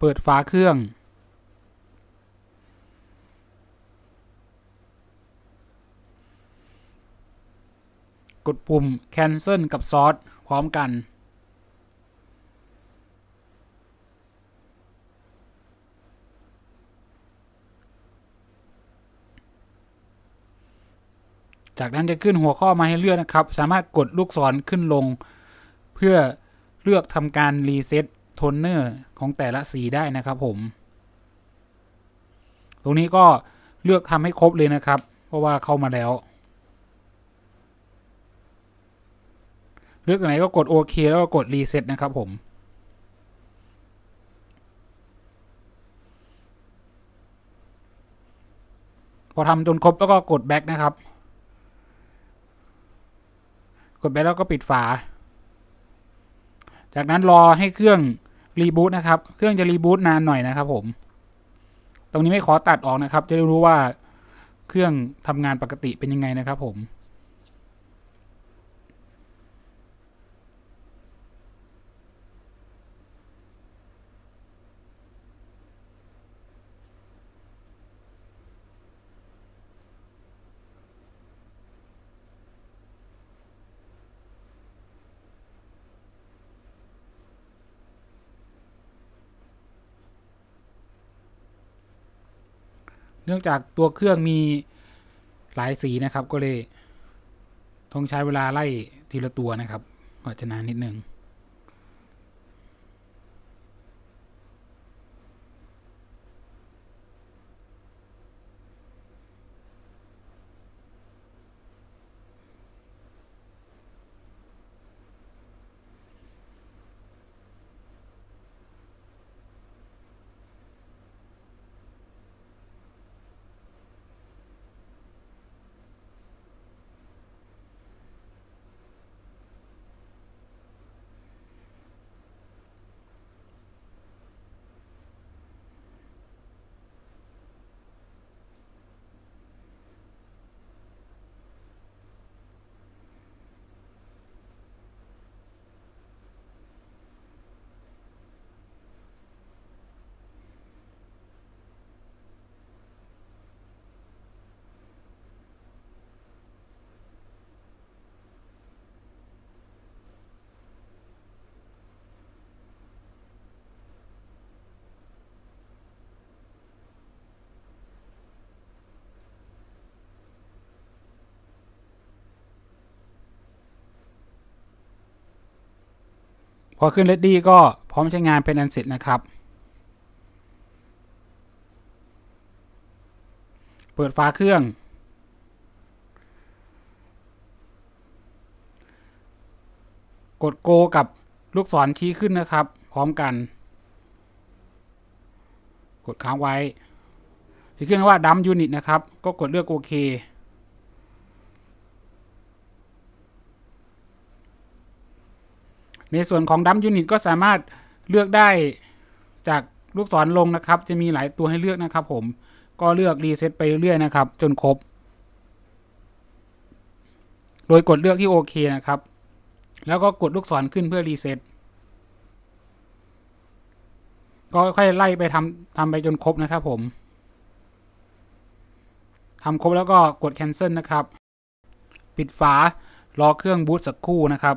เปิดฝาเครื่องกดปุ่ม cancel กับ source พร้อมกัน จากนั้นจะขึ้นหัวข้อมาให้เลือกนะครับ สามารถกดลูกศรขึ้นลง เพื่อเลือกทำการรีเซ็ต โทนเนอร์ของแต่ละสีได้นะครับผม ตรงนี้ก็เลือกทำให้ครบเลยนะครับ เพราะว่าเข้ามาแล้ว เลือกไหนก็กดโอเคแล้วก็กดรีเซ็ตนะครับผมพอทำจนครบแล้วก็กดแบ็กนะครับ กดแบ็กแล้วก็ปิดฝา จากนั้นรอให้เครื่อง รีบูตนะครับ เครื่องจะรีบูตนานหน่อยนะครับผม ตรงนี้ไม่ขอตัดออกนะครับ จะได้รู้ว่าเครื่องทำงานปกติเป็นยังไงนะครับผม นื่องจากตัวเครื่องมีหลายสีนะครับ ก็เลยต้องใช้เวลาไล่ทีละตัวนะครับก็จะนานนิดนึง พอขึ้น Ready ก็พร้อมใช้งานเป็นอันเสร็จนะครับ เปิดฝาเครื่อง กดโกกับลูกศรชี้ขึ้นนะครับ พร้อมกัน กดค้างไว้จะขึ้นว่าดัมยูนิตนะครับ ก็กดเลือกโอเค ในส่วนของดัมยูนิตก็สามารถเลือกได้จากลูกศรลงนะครับ จะมีหลายตัวให้เลือกนะครับ ผมก็เลือกรีเซ็ตไปเรื่อยๆนะครับ จนครบ โดยกดเลือกที่โอเคนะครับ แล้วก็กดลูกศรขึ้นเพื่อรีเซ็ตก็ค่อยไล่ไปทำทำไปจนครบนะครับผมทำครบแล้วก็กด cancel นะครับ ปิดฝารอเครื่องบูตสักครู่นะครับ